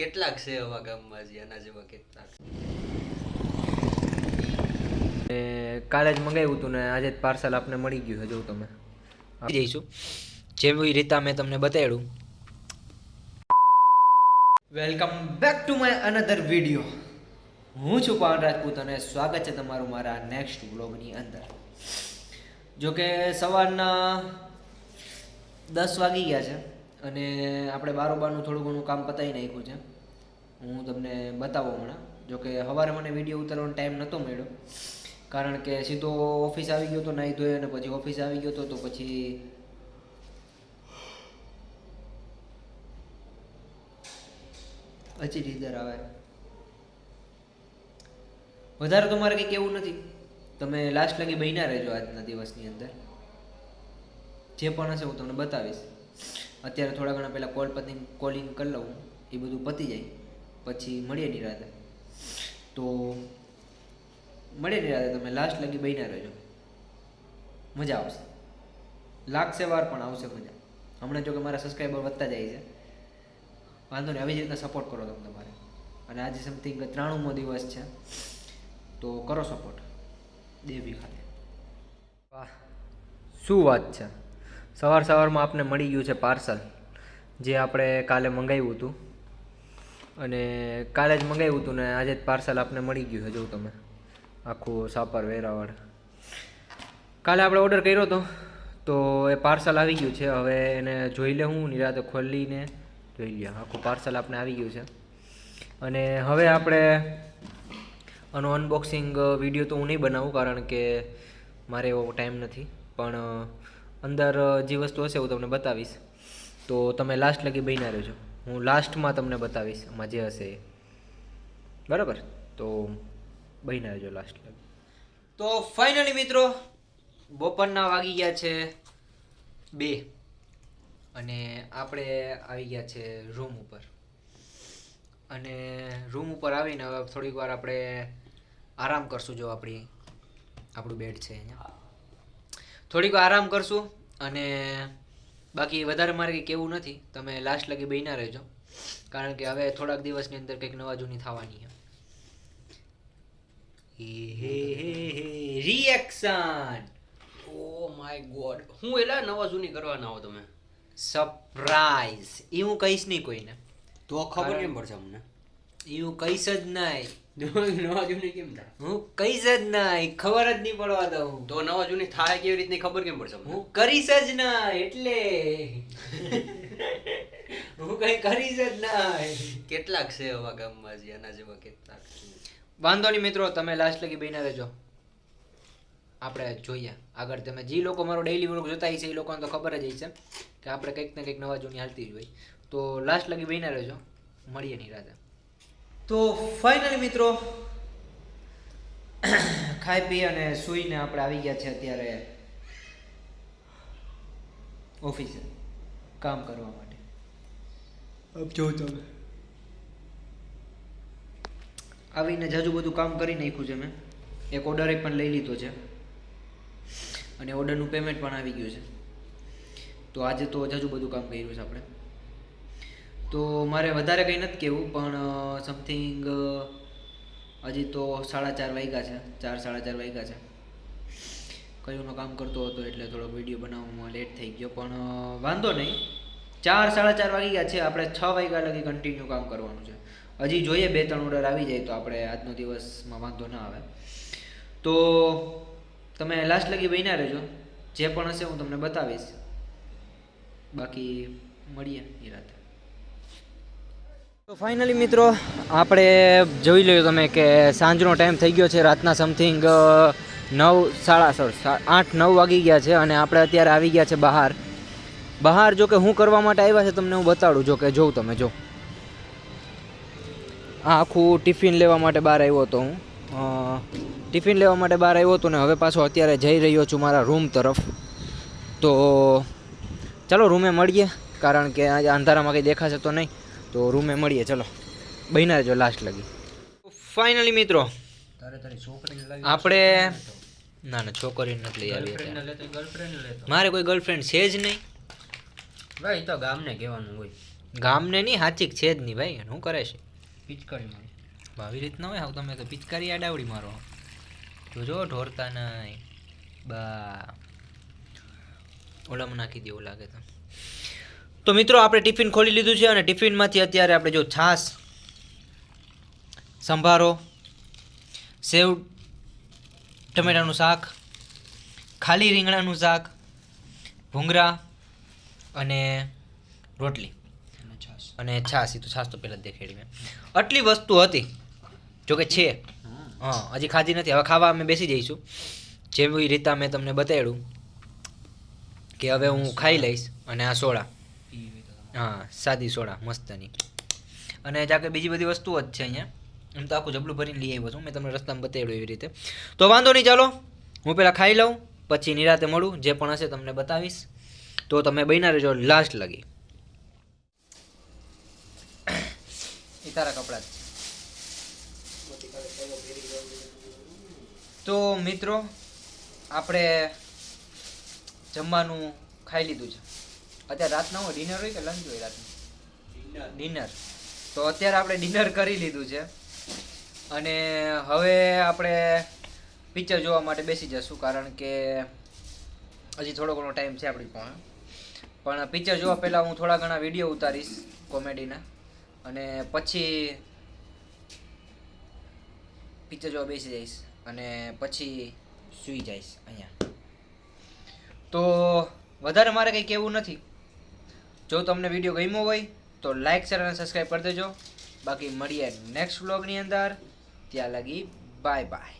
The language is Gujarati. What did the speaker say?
કેટલાક છે એવા ગામમાં જે આના જેવા કેટલાક. કાલે જ મંગાવ્યું હતું ને, આજે પાર્સલ આપને મળી ગયું છે તમે. જઈશું જેવી રીતે મેં તમને બતાવ્યું welcome back to my another video હું છું પાવન રાજપૂત અને સ્વાગત છે તમારું મારા નેક્સ્ટ વ્લોગની અંદર. જો કે સવારના દસ વાગી ગયા છે. અને આપણે બારોબારનું થોડું ઘણું કામ પતાવી નાખ્યું છે. હું તમને બતાવું હમણાં. જોકે સવારે મને વીડિયો ઉતારવાનો ટાઈમ નહોતો મળ્યો. કારણ કે સીધો ઓફિસ આવી ગયો તો નાહી ધોઈ અને પછી ઓફિસ આવી ગયો તો તો પછી હજી નીંદર આવે. વધારે તો મારે કંઈ કેવું નથી. તમે લાસ્ટ લગી બન્યા રહેજો આજના દિવસની અંદર. જે પણ હશે હું તમને બતાવીશ. અત્યારે થોડા ઘણા પહેલાં કોલ પતિ કોલિંગ કરી લઉં, એ બધું પતી જાય. પછી મળીએ નિરાતે તો મળીએ નિરાતે તમે લાસ્ટ લગી બન્યા રહેજો. મજા આવશે. લાગશે વાર, પણ આવશે મજા. હમણાં જો કે મારા સબસ્ક્રાઈબર વધતા જાય છે. વાંધો નહીં આવી જ રીતના સપોર્ટ કરો તમે તમારે. અને આજે સમથિંગ ત્રાણુંમો દિવસ છે. તો કરો સપોર્ટ દેવી ખાતે. વાહ. શું વાત છે? સવાર સવારમાં આપને મળી ગયું છે પાર્સલ, જે આપણે કાલે મંગાવ્યું હતું. અને કાલે જ મંગાવ્યું હતું ને આજે જ પાર્સલ આપને મળી ગયું છે, જો તમે. આખું સાપર વેરાવળ. કાલે આપણે ઓર્ડર કર્યો હતો તો એ પાર્સલ આવી ગયું છે. હવે એને જોઈ લે હું, નિરાતે ખોલીને જોઈ લે. આખું પાર્સલ આપને આવી ગયું છે. અને હવે આપણે આનો અનબોક્સિંગ વીડિયો તો હું નહીં બનાવું, કારણ કે મારે એવો ટાઈમ નથી. પણ અંદર જે વસ્તુ હશે હું તમને બતાવીશ. તો તમે લાસ્ટ લગી બહીના રહેજો. હું લાસ્ટમાં તમને બતાવીશ આમાં જે હશે બરાબર? તો બહીના રહેજો લાસ્ટ લગી. તો ફાઇનલી મિત્રો, બપોરના વાગી ગયા છે બે. અને આપણે આવી ગયા છે રૂમ ઉપર. અને રૂમ ઉપર આવીને હવે થોડીક વાર આપણે આરામ કરશું જો આપણી, આપણું બેડ છે અહીંયા. થોડીક આરામ કરશું અને બાકી વધારે મારે કંઈ કેવું નથી. તમે લાસ્ટ લગી બેના રહેજો. કારણ કે હવે થોડાક દિવસની અંદર કંઈક નવા જૂની થવાની છે. રિએક્શન ઓ માય ગોડ હું એલા નવા જૂની કરવાના હો તમે? સરપ્રાઈઝ એ હું કહીશ નહીં કોઈને. તો ખબર કેમ પડશે અમને? એ હું કહીશ જ નહીં. નવા જૂની કેમ થાય? હું કહીશ જ નહીં ખબર જ નહીં પડવા દઉં. તો નવા જૂની થાય કેવી રીતની ખબર કેમ પડશે હું કરીશ જ ના એટલે. હું કઈ કરીશ જ નહીં કેટલાક છે એવા ગામમાં હજી આના જેવા કેટલાક છે? વાંધો નહીં મિત્રો તમે લાસ્ટ લગી બેના રહેજો. આપણે જોઈએ. આગળ તમે જે લોકો મારો ડેઈલી વ્લોગ જોતા હશે એ લોકોને તો ખબર જ હશે કે આપણે કંઈક ને કંઈક નવા જૂની હાલતી જ હોય. તો લાસ્ટ લગી બેના રહેજો. મળીએ નહીં રાતે તો ફાઇનલી મિત્રો ખાઈ પી અને સૂઈને આપણે આવી ગયા છે અત્યારે ઓફિસે કામ કરવા માટે. આપ જો તમે આવીને જાજુ બધું કામ કરી નાખ્યું છે મેં. એક ઓર્ડર પણ લઈ લીધો છે. અને ઓર્ડરનું પેમેન્ટ પણ આવી ગયું છે. તો આજે તો જાજુ બધું કામ કર્યું છે આપણે. તો મારે વધારે કંઈ નથી કહેવું, પણ સમથિંગ હજી તો સાડા ચાર વાગ્યા છે, ચાર સાડા ચાર વાગ્યા છે. કયુંનો કામ કરતો હતો એટલે થોડો વીડિયો બનાવવામાં લેટ થઈ ગયો, પણ વાંધો નહીં. ચાર સાડા ચાર વાગી ગયા છે, આપણે છ વાગ્યા લગી કન્ટિન્યુ કામ કરવાનું છે. હજી જોઈએ બે ત્રણ ઓર્ડર આવી જાય તો આપણે આજનો દિવસમાં વાંધો ના આવે. તો, તમે લાસ્ટ લગી બન્યા રહેજો. જે પણ હશે હું તમને બતાવીશ. બાકી, મળીએ એ રાતે. ફાઇનલી મિત્રો, આપણે જોઈ લ્યો તમે કે સાંજનો ટાઈમ થઈ ગયો છે, રાતના સમથિંગ નવ, સાડા સોળ આઠ, નવ વાગી ગયા છે અને આપણે અત્યારે આવી ગયા છે બહાર. બહાર જો કે હું કરવા માટે આવ્યા છે, તમને હું બતાડું, જો કે જોઉં તમે, જો. આ આખું ટિફિન લેવા માટે બહાર આવ્યો હતો હું. ટિફિન લેવા માટે બહાર આવ્યો હતો ને હવે પાછો અત્યારે જઈ રહ્યો છું મારા રૂમ તરફ. તો, ચાલો રૂમે મળીએ, કારણ કે આજે અંધારામાં કંઈ દેખાશે તો નહીં. તો રૂમે મળીએ ચલો. બહીના જો લાસ્ટ લગી. ફાઇનલી મિત્રો આપણે ના ના છોકરી નથી લઈ આવી મારે કોઈ ગર્લફ્રેન્ડ છે જ નહીં. ભાઈ તો ગામને કહેવાનું હોય. ગામને નહીં હાચીક છે જ નહીં ભાઈ શું કરે છે? પિચકારી મારી. આવી રીતના હોય તમે તો પિચકારી આડાવડી મારો. જોજો ઢોરતા નહીં. બા. ઓલામાં નાખી દેવું લાગે તો. તો મિત્રો આપણે ટિફિન ખોલી લીધું છે અને ટિફિનમાંથી અત્યારે આપણે જો છાશ સંભારો સેવ ટમેટાનું શાક ખાલી રીંગણાનું શાક ભૂંગળા અને રોટલી. અને છાશ. એ તો છાશ તો પહેલાં જ દેખાડી મેં. આટલી વસ્તુ હતી જોકે છે. હા. હજી ખાધી નથી. હવે ખાવા અમે બેસી જઈશું. જેવી રીતે મેં તમને બતાવ્યું કે હવે હું ખાઈ લઈશ અને આ સોડા. હા, સાદી સોડા, મસ્તની. અને જાકે બીજી બધી વસ્તુઓ જ છે અહીંયા, એમ તો આખું જબલું ભરીને લઈ આવ્યો છું, મેં તમને રસ્તામાં બતાવ્યું એવી રીતે. તો વાંધો નહીં, ચાલો, હું પહેલાં ખાઈ લઉં, પછી નિરાતે મળું, જે પણ હશે તમને બતાવીશ. તો તમે બન્યા રહેજો લાસ્ટ લગી. એ તારા કપડાં જ તો મિત્રો, આપણે જમવાનું ખાઈ લીધું છે. અત્યારે રાતના હું ડિનર હોય કે લંચ હોય રાતનું? ડિનર તો અત્યારે આપણે ડિનર કરી લીધું છે. અને હવે આપણે પિક્ચર જોવા માટે બેસી જશું કારણ કે હજી થોડો ઘણો ટાઈમ છે આપણી પાસે. પણ પિક્ચર જોવા પહેલાં હું થોડા ઘણા વીડિયો ઉતારીશ કોમેડીના અને પછી પિક્ચર જોવા બેસી જઈશ અને પછી સૂઈ જઈશ અહીંયા. તો વધારે મારે કંઈ કહેવું નથી. જો તમને વીડિયો ગમ્યો હોય, તો લાઈક શેર અને સબસ્ક્રાઈબ કરી દેજો. બાકી મળીએ નેક્સ્ટ વ્લોગની અંદર. ત્યાં લગી બાય બાય